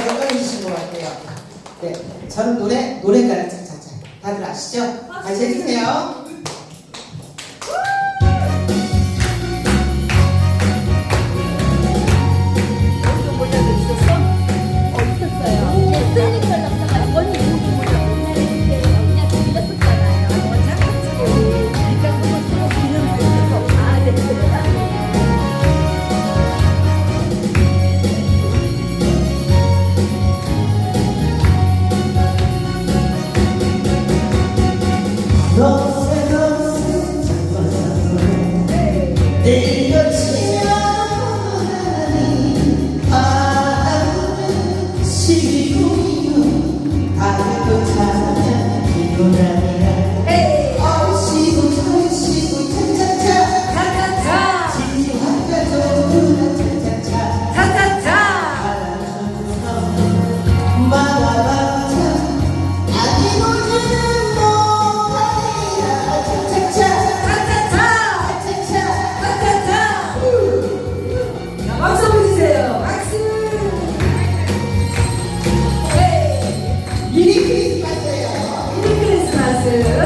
한번 평가해 주신 것 같아요. 네, 저는 노래, 노래가랑 짝짝짝. 다들 아시죠? 다시 해주세요. Don't say, don't say, blessed.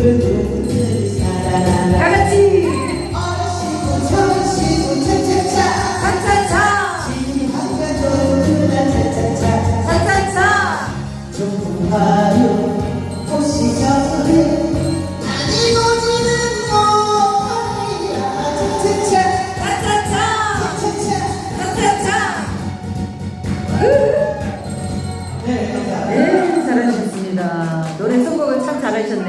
네, 음, 잘하셨습니다. 노래 선곡을 참 잘하셨네요.